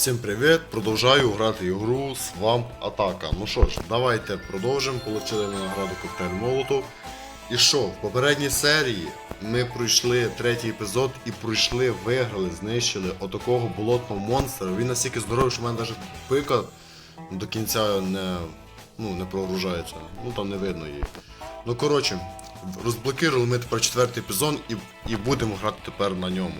Всім привіт! Продовжаю грати ігру Swamp Атака. Ну що ж, давайте продовжимо. Получили ми награду коктейль Молотов. І що, в попередній серії ми пройшли третій епізод і пройшли, виграли, знищили отакого болотного монстра. Він настільки здоровий, що в мене навіть пика до кінця не, ну, не прогружається. Ну там не видно її. Ну коротше, розблокували ми тепер четвертий епізод і, і будемо грати тепер на ньому.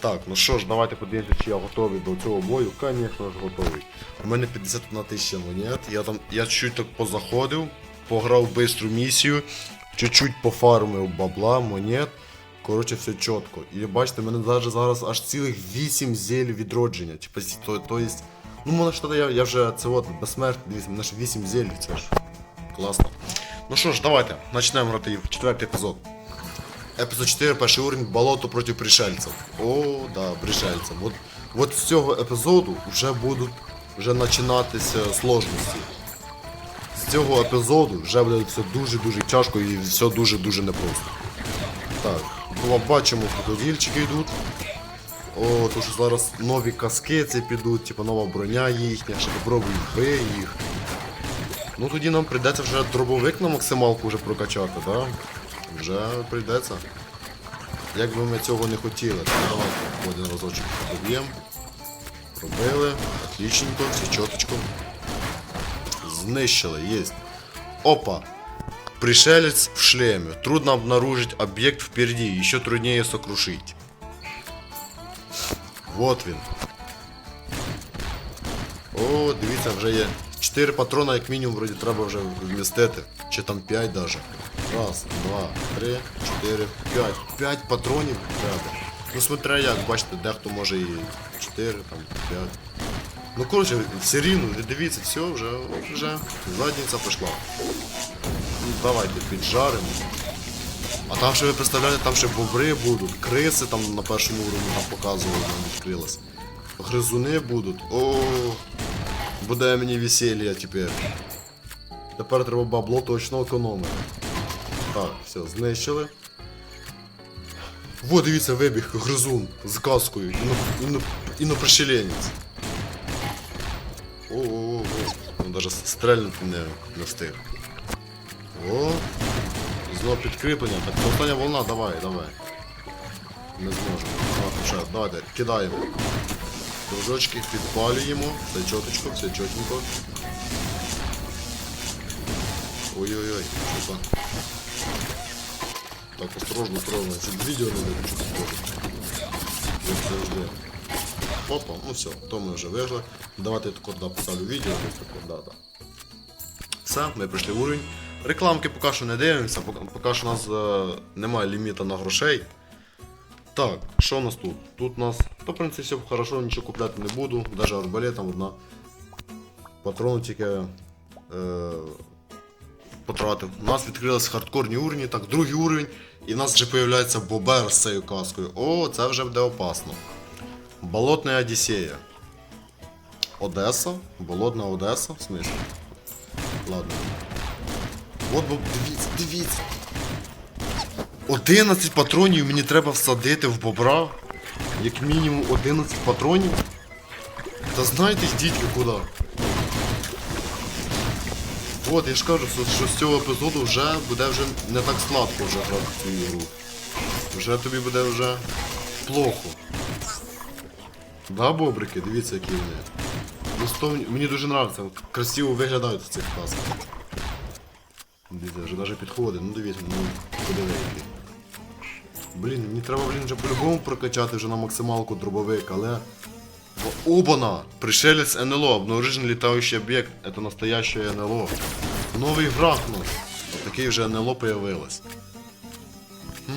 Так, ну що ж, давайте подивимося, чи я готовий до цього бою. Звісно ж готовий. У мене 51 тисяча монет. Я там я чуть так позаходив, пограв бистру місію, чуть-чуть пофармив бабла, монет. Коротше, все чітко. І бачите, мене навіть зараз аж цілих 8 зель відродження. Типа, то, то есть, ну що я, я вже це от безсмертний, мене ж 8 зель, це ж класно. Ну що ж, давайте, почнемо грати четвертий епізод. Епізод 4, перший уровень, болото проти пришельців. О, да, пришельців. От, от з цього епізоду вже будуть вже починатися сложності. З цього епізоду вже буде все дуже-дуже тяжко і все дуже-дуже непросто. Так, ну, бачимо, крокодильчики йдуть. О, то що зараз нові каски ці підуть, типу нова броня їхня, ще попробуй вбий їх. Ну тоді нам прийдеться вже дробовик на максималку вже прокачати, да? Вже прийдеться. Як би ми цього не хотіли. Так, давайте один разочок доб'ємо. Пробили. Отличненько, все чіточко. Знищили, есть. Опа! Пришелец в шлеме. Трудно обнаружить объект впереди, еще труднее сокрушить. Вот він. О, дивіться, вже є 4 патрона, як мінімум, вроді треба вже вмістити. Чи там 5 даже. Раз, два, три, чотири, п'ять. П'ять патронів треба. Ну смотря як, бачите, дехто може і 4, там, 5. Ну коротше, все рівно, ви дивіться, все, вже, вже задниця пішла. Ну, давайте піджаримо. А там ще ви представляєте, там ще бобри будуть, криси там на першому уровні нам показували, нам відкрилось. Гризуни будуть. О, буде мені весілля тепер. Тепер треба бабло точно економити. Так, все, знищили. Во, дивіться, вибіг гризун з каскою. Іно, іно, інопришеленець. О-о-о, він навіть стрельнути не, не встиг. О, знову підкріплення. Остання волна, давай, давай. Не зможемо. Давайте, ще, давайте, кидаємо. Кружочки підпалюємо. Все чоточко, все чотенько. Ой-ой-ой, що там? Так, осторожно, осторожно, щоб відео не виключити. Як завжди. Опа, ну все, то ми вже виграли. Давайте я тако поставлю відео, да, да. Все, ми прийшли в уровень. Рекламки поки що не дивимося, поки що у нас е, немає ліміта на грошей. Так, що у нас тут? Тут у нас, то в принципі все хорошо, нічого купляти не буду, навіть арбалет там одна. Патрони тільки е, потратив. У нас відкрились хардкорні уровні, так, другий уровень, і в нас вже з'являється бобер з цією каскою. О, це вже буде опасно. Болотна Одіссея. Одеса? Болотна Одеса? В смысле? Ладно. От бо дивіться, дивіться. 11 патронів мені треба всадити в бобра. Як мінімум 11 патронів. Та знаєте, йдіть ви куди. От, я ж кажу, що, з цього епізоду вже буде вже не так сладко вже грати в цю ігру. Вже тобі буде вже плохо. Да, бобрики, дивіться, які вони. Ну, сто... Мені дуже подобається, красиво виглядають в цих касках. Дивіться, вже навіть підходить, ну дивіться, ну який. Блін, мені треба, блін, вже по-любому прокачати вже на максималку дробовик, але... Обана! Пришелец НЛО, обнаружен летающий объект. Это настоящее НЛО. Новий у нас. Такий вже НЛО появилось. Хм.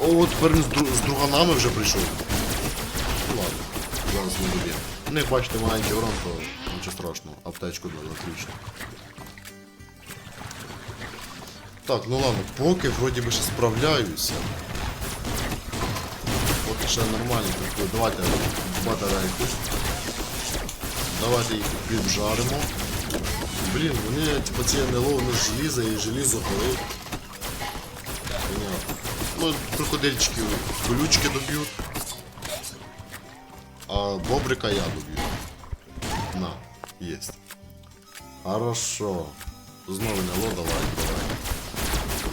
О, тепер він з, дру... з друганами вже прийшов. Ну ладно, зараз не доб'є. У них бачите маленький урон, то нічого страшного. Аптечку дали, отлично. Так, ну ладно, поки вроді би ще справляюся. Поки ще нормально так, давайте батарейку. Давайте їх піджаримо. Блін, вони типу ці НЛО, ж желізо і желізо. Понятно. Ну, крокодильчики колючки доб'ють. а бобрика я доб'ю. На, єсть. Хорошо. Знову не ло, давай, давай.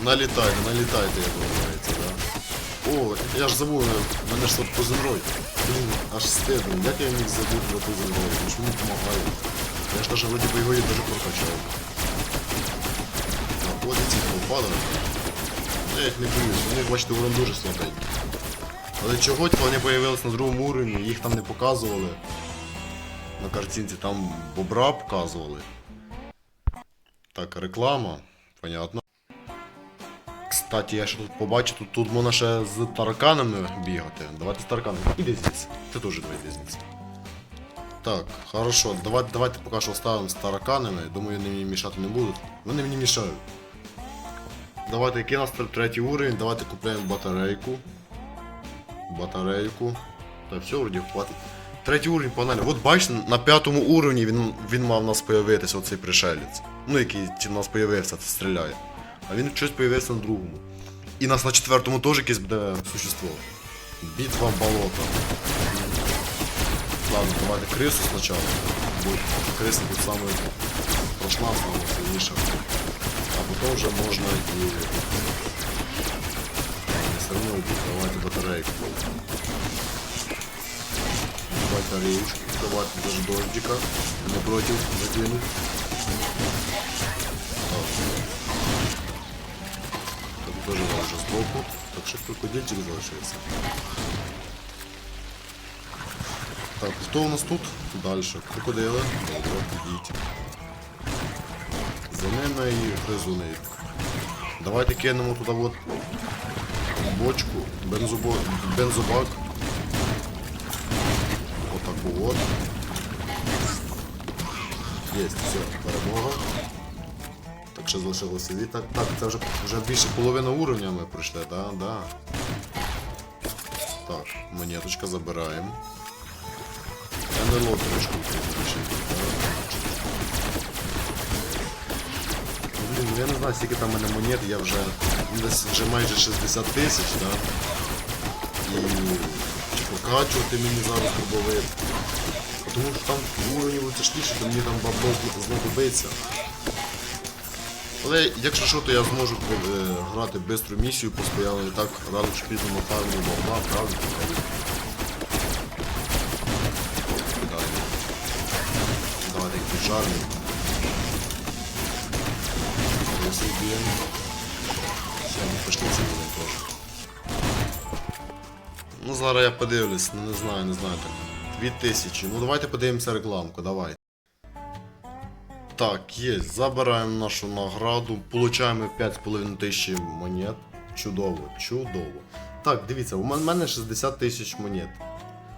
Налітайте, налітайте, як говориться, да? О, я ж забув, мене ж тут позенрой. Блін, аж стидно. Як я міг забути про позенрой? Він ж мені допомагає. Я ж даже вроді би його і даже прокачав. Находиться, попадає. Я їх не боюсь, вони, бачите, урон дуже слабенький. Але чого вони появились на другому уровні, їх там не показували. На картинці там бобра показували. Так, реклама. Понятно. Кстати, я ще тут побачив, тут, тут можна ще з тараканами бігати. Давайте з тараканами. Іди звідси. Ти теж давай йди звідси. Так, хорошо, давайте, давайте поки що оставимо з тараканами. Думаю, вони мені мішати не будуть. Вони мені мішають. Давайте, який у нас третій уровень, давайте купуємо батарейку. Батарейку. Та все, вроді хватить. Третій уровень погнали. От бачите, на п'ятому уровні він, він мав у нас появитися, оцей пришелець. Ну, який у нас появився, це стріляє. А він щось появився на другому. І нас на четвертому теж якесь буде существо. Битва болота. Ладно, давайте крису спочатку. Бо криса тут саме страшна, саме сильніша. А потім вже можна і... Не все одно убити, давайте батарейку. Батареечку, давайте даже дождика. Напротив закинуть. Тут тоже вже збоку. Так що крокодильчик залишився. Так, хто у нас тут? Дальше. Крокодили. Добре, ідіть. За ними і гризуни. Давайте кинемо туди от бочку, бензобо... бензобак. Отаку от. Єсть, все, перемога. Що залишилося дві. Так, так, це вже, вже більше половини уровня ми пройшли, да, да. Так, монеточка забираємо. НЛО трошки включити. Блін, я не знаю, скільки там в мене монет, я вже десь вже майже 60 тисяч, да? І чи прокачувати мені зараз пробовити. Тому що там уровні тяжкіше, то мені там бабло знадобиться. Але якщо що, то я зможу е, грати бистру місію постоянно і так рано чи пізно мотарну бабла, правда? Давайте. Если. Все, ми пішли будемо теж. Ну зараз я подивлюсь, не знаю, не знаю так. 2000. Ну давайте подивимося рекламку, давай. Так, є, забираємо нашу награду, получаємо 5,5 тисячі монет. Чудово, чудово. Так, дивіться, у мене 60 тисяч монет.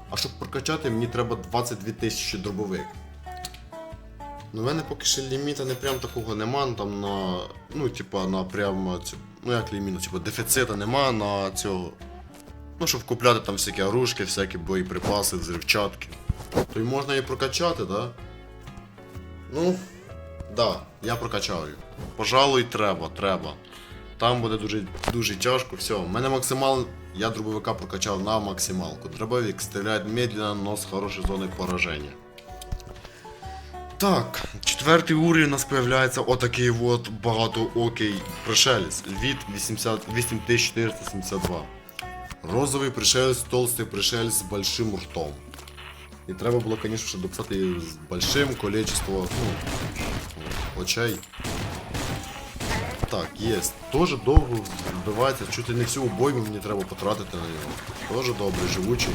А щоб прокачати, мені треба 22 тисячі дробовик. Ну, в мене поки що ліміта не прям такого нема, ну, там на. Ну, типа, на прям. Ну як ліміта, типа дефіцита нема на цього. Ну, щоб купляти там всякі оружки, всякі боєприпаси, взривчатки. То й можна і прокачати, да? Ну, да, я прокачаю. Пожалуй, треба, треба. Там буде дуже, дуже тяжко, все. У мене максимал. Я дробовика прокачав на максималку. Дробовик стріляє медленно, но з хорошої зони пораження. Так, четвертий уровень у нас появляється отакий от багатоокий пришелець від 8472. Розовий пришелець, толстий пришелець з большим ртом. І треба було, звісно, дописати з большим количеством ну, очей. Так, є. Тоже довго вбивається, чуть ли не всю обойму мені треба потратити на нього. Тоже добрий, живучий.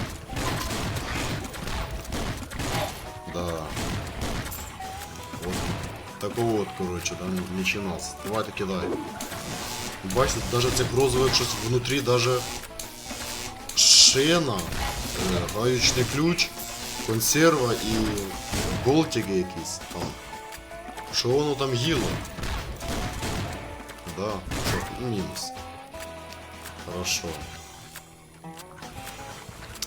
Да. От. Такого от, коротше, там нічинас. Давайте кидай. Бачите, даже цих розових щось внутрі даже шина, е, гаючний ключ, консерва і болтики якісь там. Що воно там їло? Да, ну, мінус. Хорошо.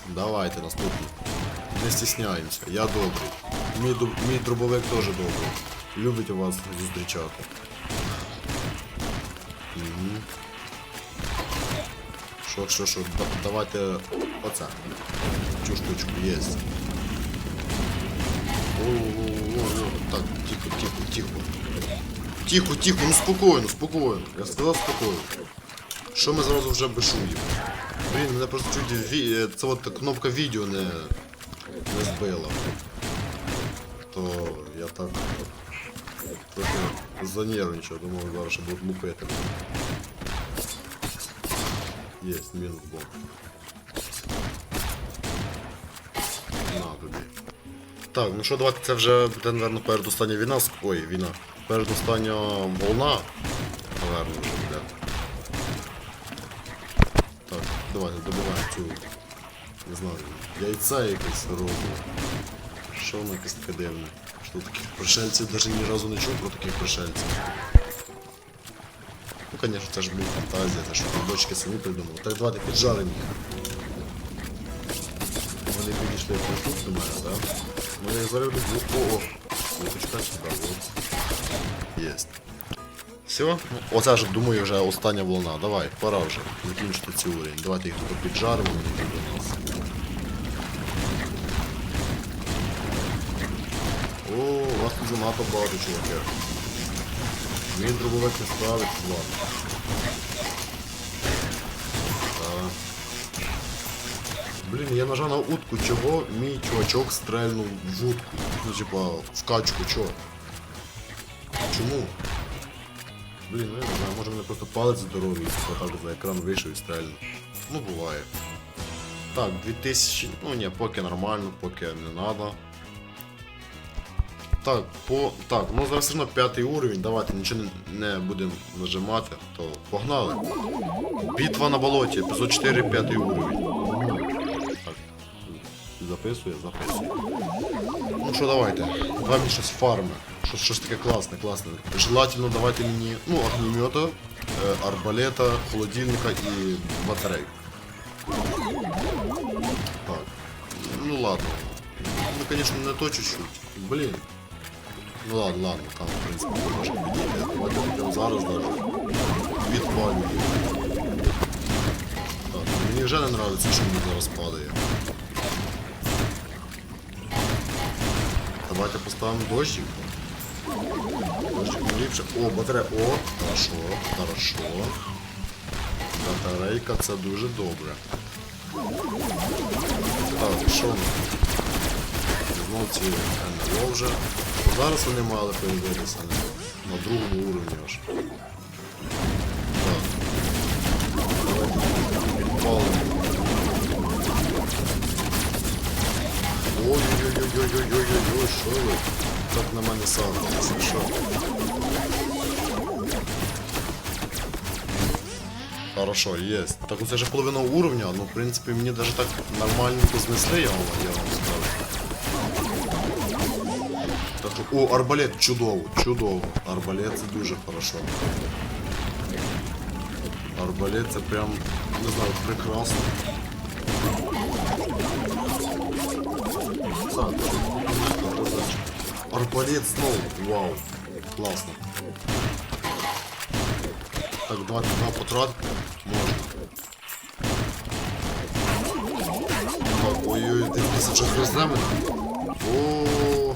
Давайте наступний. Не стісняємося, я добрий. Мій, дуб- мій дробовик теж добрий. Любить вас зустрічати. Угу. Що, що, що, давайте оце. Цю штучку є. Так, тихо, тихо, тихо. Тихо, тихо, ну спокійно, спокійно. Я сказав спокійно. Що ми зразу вже бешуємо? Блін, мене просто чуть ві... е, це от кнопка відео не, не збила. То я так трохи занервничав, думав, зараз ще будуть лупити. Єсть, мінус бомб. На тобі. Так, ну що, давайте це вже буде, напевно, передостання війна. Ой, війна. Передостання волна. Наверно, вже буде. Так, давайте добиваємо цю. Не знаю, яйця якесь робимо. Що воно якесь таке дивне? Що таких пришельців навіть ні разу не чув про таких пришельців. Ну, конечно, це ж, блін, фантазія, це ж дочки самі придумали. Так давайте піджаримо їх. Вони підійшли як тут до мене, так? Ну я зараз люблю. О, почекай сюди, от. Єсть. Все? Ну, оце ж, думаю, вже остання волна. Давай, пора вже закінчити цей уровень. Давайте їх тут піджаримо, вони йдуть нас. О, у вас тут занадто багато чуваків. Мій дробовик не справиться, ладно. Блін, я нажав на утку, чого мій чувачок стрельнув в утку. Ну, типа, в качку, чого? Чому? Блін, ну я не знаю, може мене просто палець здоровий, типа так за екран вийшов і стрельнув. Ну, буває. Так, 2000, ну ні, поки нормально, поки не надо. Так, по. Так, ну зараз все одно п'ятий уровень, давайте нічого не, не будемо нажимати, то погнали. Битва на болоті, епізод 4, п'ятий уровень. Так, записує, записує. Ну що, давайте. Давай мені щось фарми. Щось, щось таке класне, класне. Желательно давайте мені, ну, огнемета, е, арбалета, холодильника і батарей. Так. Ну ладно. Ну, конечно, не то чуть-чуть. Блин. Ну ладно, ладно, там, в принципе, може підійти. Давайте прямо зараз даже. Відпалюю. Так, мені вже не нравиться, що мені зараз падає. Давайте поставимо дощик. Дощик ліпше. О, батарея. О, хорошо, хорошо. Батарейка це дуже добре. Так, що ми? Знову ці НЛО вже. Зараз вони мали появитися на другому уровні аж. Так. Давайте підпалимо. Ой-ой-ой-ой-ой-ой-ой, що ви? Так на мене сагнулися, що? Хорошо, есть. Так це вже половина уровня, ну в принципі мені даже так нормальненько знесли, я вам, я вам скажу. Так що, о, арбалет чудово, чудово. Арбалет це дуже хорошо. Арбалет це прям, не знаю, прекрасно. Так, арбалет знову, вау, класно. Так, два, два потрат можна. Так, ой-ой, дивіться, що хрест мене. О.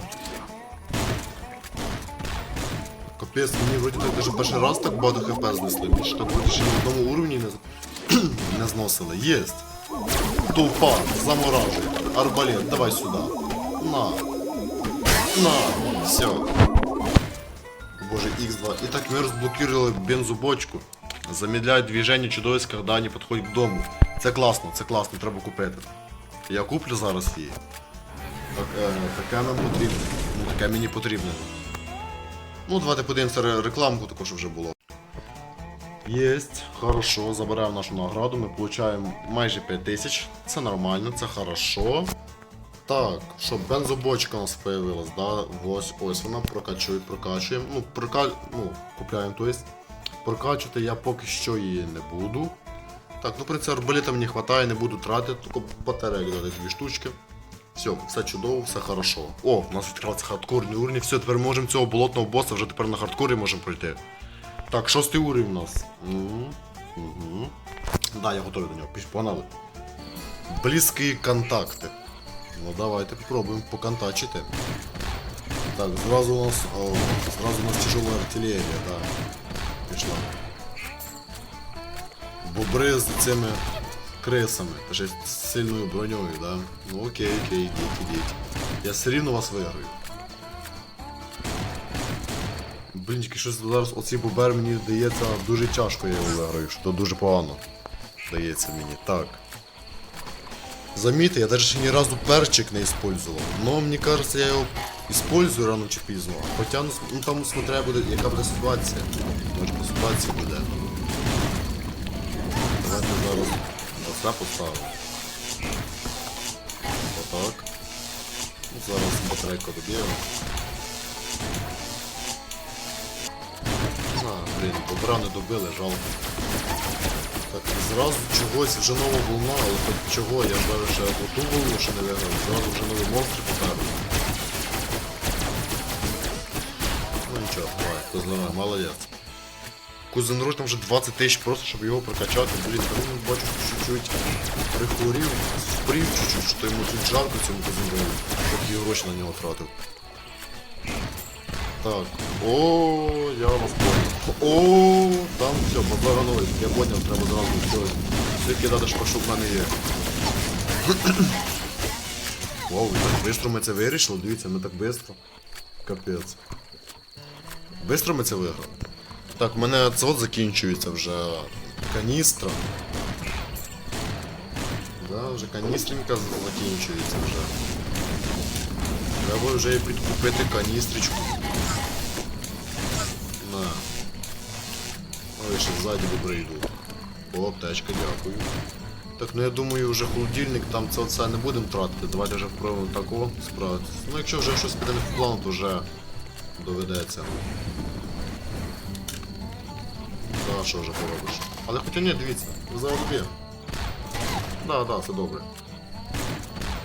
Капець, мені вроді так даже перший раз так багато хп знесли. Мені ж так вроді ще ні в одному уровні не, з- не зносили. Єсть. Тупа, заморажуй. Арбалет, давай сюди. На. На. Все. Боже, X2. Итак, мы разблокировали бензобочку. Замедляють движення чудовиськ, коли вони підходять к дому. Це класно, це класно, треба купити. Я куплю зараз її. Так, е, таке нам потрібно. Ну, таке мені потрібно. Ну, давайте подивимося рекламку також вже було. Єсть, хорошо, забираємо нашу награду, ми получаємо майже 5000. Це нормально, це хорошо. Так, що бензобочка у нас появилась, да? Ось, ось вона прокачує, прокачуємо. Ну, прока... ну, купляємо, то есть. Прокачувати я поки що її не буду. Так, ну в принципі арбалета мені вистачає, не буду тратити, тільки батарейок дати дві штучки. Все, все чудово, все хорошо. О, у нас відкривається хардкорний уровень, все, тепер можемо цього болотного боса вже тепер на хардкорі можемо пройти. Так, шостий уровень у нас. Угу. Угу. Да, я готовий до нього. Погнали. Близькі контакти. Ну давайте попробуємо поконтачити. Так, зразу у нас. О, зразу у нас тяжела артилерія, да. Пішла. Бобри з цими крисами, та ще з сильною броньою, да? Ну окей, окей, ідіть, ідіть. Я все рівно вас виграю. Блін, тільки щось зараз оцей бобер мені здається дуже тяжко я його виграю, що дуже погано. Здається мені. Так. Заметьте, я даже ще ні разу перчик не использовал. Но мне кажется, я його использую рано чи пізно. Хоча ну, ну там смотря буде, яка буде ситуація. Може по ситуації буде. Давайте зараз оце поставимо. Отак. Зараз батарейку доб'ємо. На, блін, добра не добили, жалко. Так, зразу чогось вже нова волна, але хоч чого, я навіть ще оту волну ще не виграв, зразу вже нові монстри поперли. Ну нічого, давай, то здорово, молодець. Кузенруш там вже 20 тисяч просто, щоб його прокачати, блін, та він бачу що чуть-чуть прихворів, спрів чуть-чуть, що йому тут жарко цьому кузенролу, поки гроші на нього тратив. Так. О, я вас понял. О, там все, ноль. Я понял, треба зразу все. Все кидати, що в мене є. Вау, так швидко ми це вирішили, дивіться, ми так швидко. Капець. Бистро ми це виграли. Так, у мене це от закінчується вже каністра. Да, вже каністренька закінчується вже. Треба вже і підкупити каністричку. Ще ззаді добре йдуть. О, аптечка, дякую. Так, ну я думаю, вже холодильник, там це все не будемо тратити. Давайте вже спробуємо такого справитися. Ну якщо вже щось піде не по плану, то вже доведеться. Да, що вже поробиш. Але хоча ні, дивіться, ви зараз доб'є. Да, да, все добре.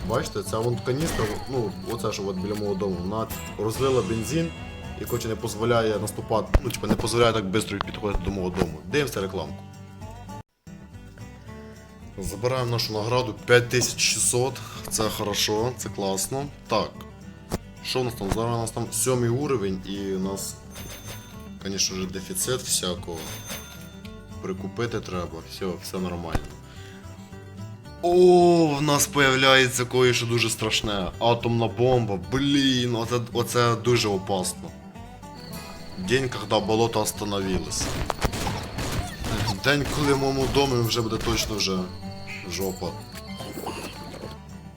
Бачите, ця вон каністра, ну, оце що от біля мого дому, вона розлила бензин і коротше не дозволяє наступати, ну, типа не дозволяє так швидко підходити до мого дому. Дивимося рекламку. Забираємо нашу награду 5600, це хорошо, це класно. Так. Що у нас там? Зараз у нас там сьомий уровень і у нас, звісно ж, дефіцит всякого. Прикупити треба, все, все нормально. О, в нас появляється кое-що дуже страшне. Атомна бомба. Блін, оце, оце дуже опасно. День, коли болото остановилось. День, коли в моєму домі вже буде точно вже жопа.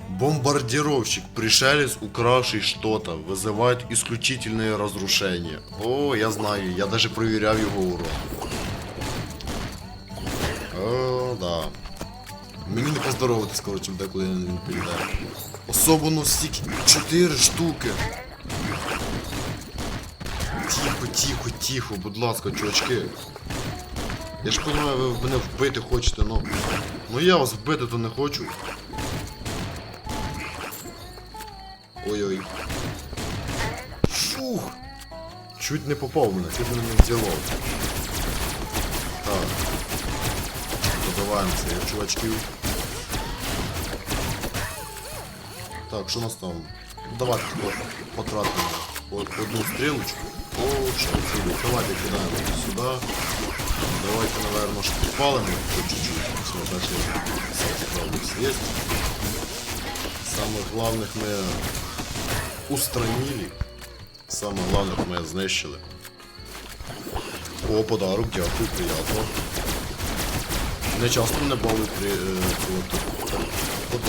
Бомбардировщик, пришелец, укравший что-то, вызывает исключительное разрушение. О, я знаю, я даже проверял его урон. О, да. Мені не поздоровитись, коротше, буде, коли він прийде. Особливо стільки. Чотири штуки. Тихо, тихо, тихо, будь ласка, чувачки. Я ж розумію, ви мене вбити хочете, но. Ну я вас вбити то не хочу. Ой-ой. Фух! Чуть не попав мене, чуть мене не взяло. Так. Добиваємося, як чувачків. Так, що у нас там? Давайте потратимо одну стрілочку. О, що сюди. Давайте кидаємо сюди. Давайте, наверное, що підпалимо по чуть-чуть. Все, дальше справді есть. Самых главных мы устранили. Самых главных мы знищили. О, подарок, дякую, приятно. Не часто мене балують при е, от,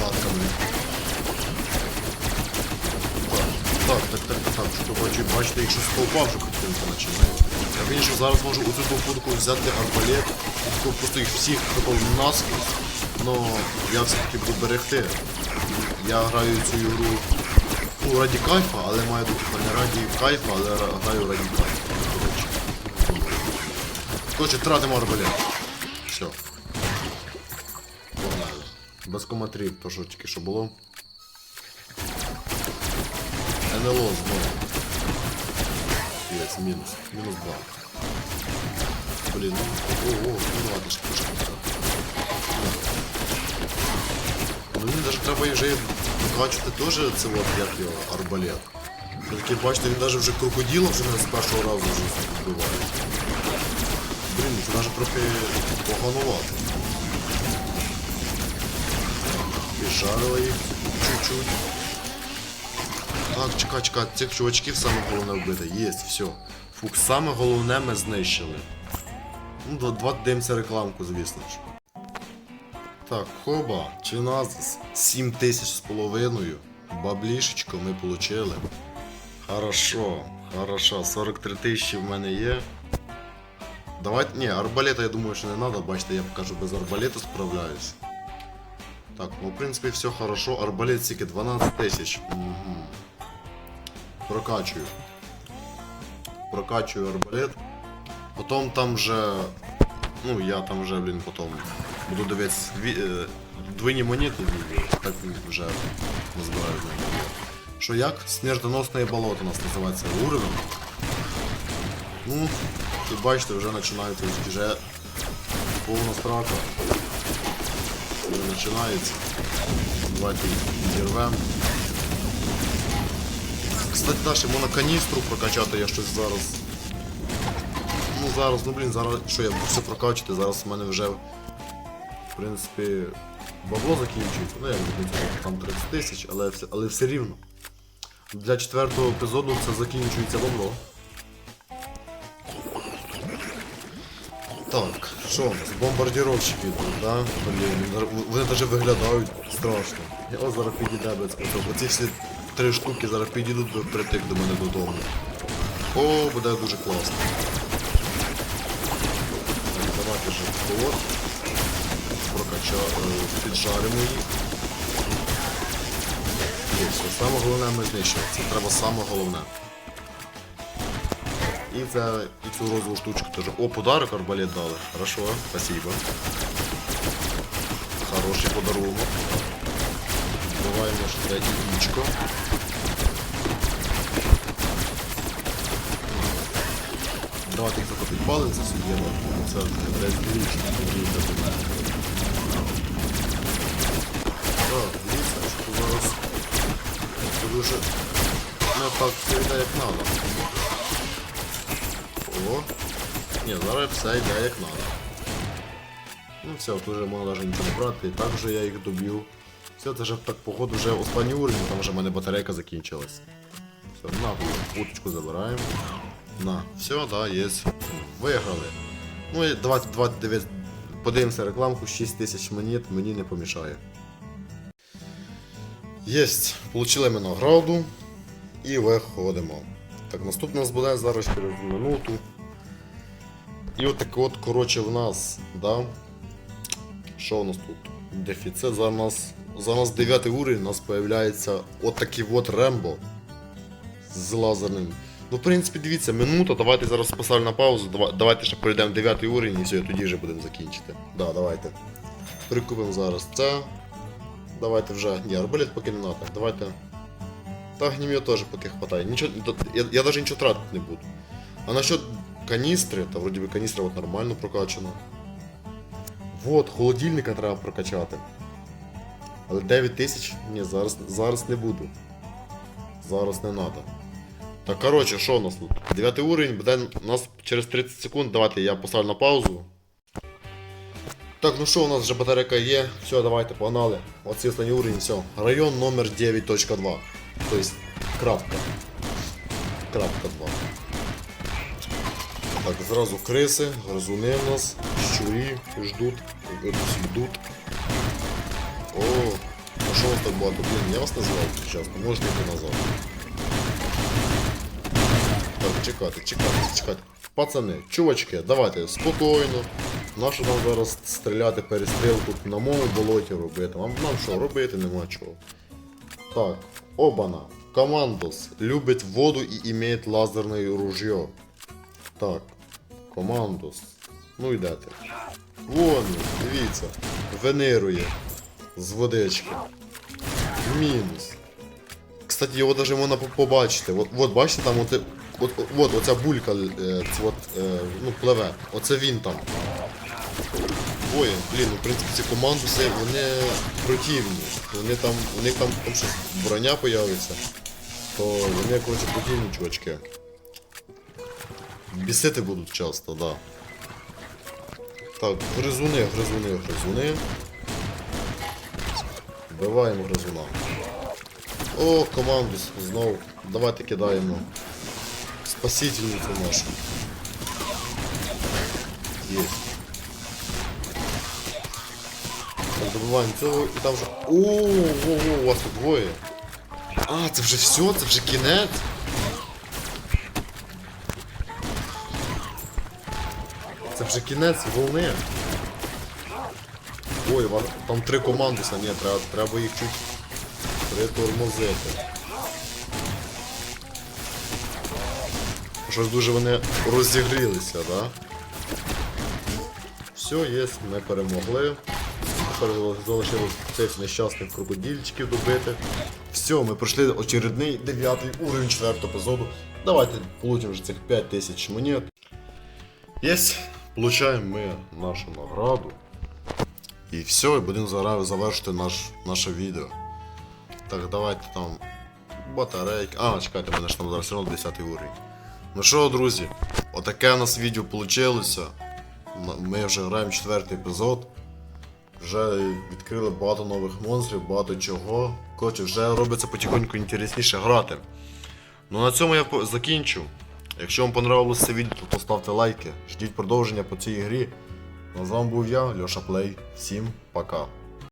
Так, так, так, так, що бачу, бачите, якщо з колпа вже картинка починає. Я, звісно, зараз можу оцю довбудку взяти арбалет, просто їх всіх такого наскрізь, но я все-таки буду берегти. Я граю цю ігру ну, раді кайфа, але маю тут не раді кайфа, але граю раді кайфа. Коротше. Коротше, тратимо арбалет. Все. Погнали. Без коматрів, то що тільки що було. НЛО знову. Є, мінус. Мінус 2. Блін, ну, о, о, ну ладно, ще трошки. Ну мені навіть треба вже прокачувати теж це от як його арбалет. Все-таки бачите, він навіть вже крокодила вже не з першого разу вже вбиває. Блін, це навіть трохи поганувати. Піджарила їх чуть-чуть. Так, чекай, чекай, цих чувачків саме головне вбити. Єсть, все. Фух, саме головне ми знищили. Ну, два дивимося рекламку, звісно ж. Так, хоба, чи нас 7 тисяч з половиною. Баблішечко ми получили. Хорошо, хорошо, 43 тисячі в мене є. Давайте, ні, арбалета я думаю, що не треба, бачите, я покажу без арбалета справляюсь. Так, ну в принципі все хорошо. Арбалет тільки 12 тисяч. Угу. Прокачую. Прокачую арбалет. Потім там вже. Ну, я там вже, блін, потім буду дивитися е, двойні монети, так вже називають. Що як? Смертоносне болото у нас називається уровень. Ну, і бачите, вже починається вже повна страта. Вже починається. Давайте їх. Кстати, Даші, можна каністру прокачати, я щось зараз. Ну зараз, ну блін, зараз що я буду все прокачати, зараз в мене вже в принципі бабло закінчується. Ну як закінчується, там 30 тисяч, але, але все рівно. Для четвертого епізоду це закінчується бабло. Так, що у нас? Бомбардіровщики тут, да? Блін, вони навіть виглядають страшно. Я зараз підійде без Оці всі три штуки зараз підійдуть притик до мене додому. О, буде дуже класно. Так, давайте же холод. Прокача, е, піджаримо їх. Є, все, саме головне ми знищили. Це треба саме головне. І, це, і цю розову штучку теж. О, подарок арбалет дали. Хорошо, спасибо. Хороший подарунок. Буваємо ще яєчко. Давайте їх тако підпалимо, це суттєво. Це десь двічі, тоді це буде. Так, дивіться, що зараз це дуже не так все як треба. О, ні, зараз все йде як треба. Ну все, тут вже можна навіть нічого не брати, і так вже я їх доб'ю. Все, це вже так походу вже останній уровень, там вже в мене батарейка закінчилась. Все, на, уточку забираємо. На, все, да, є. Виграли. Ну і давайте, давайте дивись, подивимося рекламку, 6 тисяч монет мені не помішає. Єсть, получили ми награду і виходимо. Так, наступне у нас буде зараз через минуту. І от так от, коротше, в нас, да? Що у нас тут? Дефіцит за нас. За нас 9 уровень, у нас появляється от такий от Рембо з лазерним. Ну, в принципі, дивіться, минута, давайте зараз поставлю на паузу, давайте ще перейдемо 9 уровень і все, тоді вже будемо закінчити. Да, давайте. Прикупимо зараз це. Давайте вже. Ні, арбалет поки не треба. Давайте. Та огнемет теж поки хватає. Нічого, я, я навіть нічого тратити не буду. А насчет каністри, та вроді би каністра от нормально прокачана. Вот, холодильника треба прокачати. Але 9 тисяч? Ні, зараз, зараз не буду. Зараз не треба. Так, коротше, що у нас тут? 9 уровень, буде у нас через 30 секунд. Давайте я поставлю на паузу. Так, ну що, у нас вже батарейка є. Все, давайте, погнали. Оці останній уровень, все. Район номер 9.2. Тобто, крапка. Крапка 2. Так, зразу криси, гризуни в нас, щурі ждуть. О, що вас так багато? Блін, я вас назвав зараз, можете йти назад. Так, чекати, чекати, чекати. Пацани, чувачки, давайте спокійно. Нащо нам зараз стріляти перестрілку на моєму болоті робити? Вам нам що, робити нема чого. Так, обана. Командос любить воду і имеет лазерне ружье. Так, командос. Ну йдете. Вон, дивіться. Венирує. З водички. Мінус. Кстати, його даже можна побачити. От, от бачите, там от, от, от оця булька е, от, е, ну, пливе. Оце він там. Ой, блін, ну в принципі ці командуси, вони противні. Вони там, у них там, там щось броня появиться. то вони, коротше, подібні чувачки. Бісити будуть часто, да. Так, гризуни, гризуни, гризуни. Вбиваємо гризуна. О, команду знов. Давайте кидаємо. Спасительницю нашу. Є. Так, добиваємо цього і там вже. О, о, о, у вас тут двоє. А, це вже все, це вже кінець. Це вже кінець волни. Ва- там три командуса, ні, треба, треба їх чуть притормозити. Щось дуже вони розігрілися, да? Все, є, ми перемогли. Тепер залишилось цих нещасних крокодильчиків добити. Все, ми пройшли очередний дев'ятий уровень четвертого епізоду. Давайте получимо вже цих 5000 монет. Єсть, получаємо ми нашу награду. І все, і будемо завершити наш, наше відео. Так, давайте там батарейки. А, чекайте, мене ж там зараз все одно 10 уровень. Ну що, друзі, отаке у нас відео вийшло. Ми вже граємо четвертий епізод. Вже відкрили багато нових монстрів, багато чого. Коротше, вже робиться потихоньку інтересніше грати. Ну на цьому я закінчу. Якщо вам понравилося це відео, то ставте лайки. Ждіть продовження по цій грі. Ну, з вами був я, Льоша Плей. Всім пока.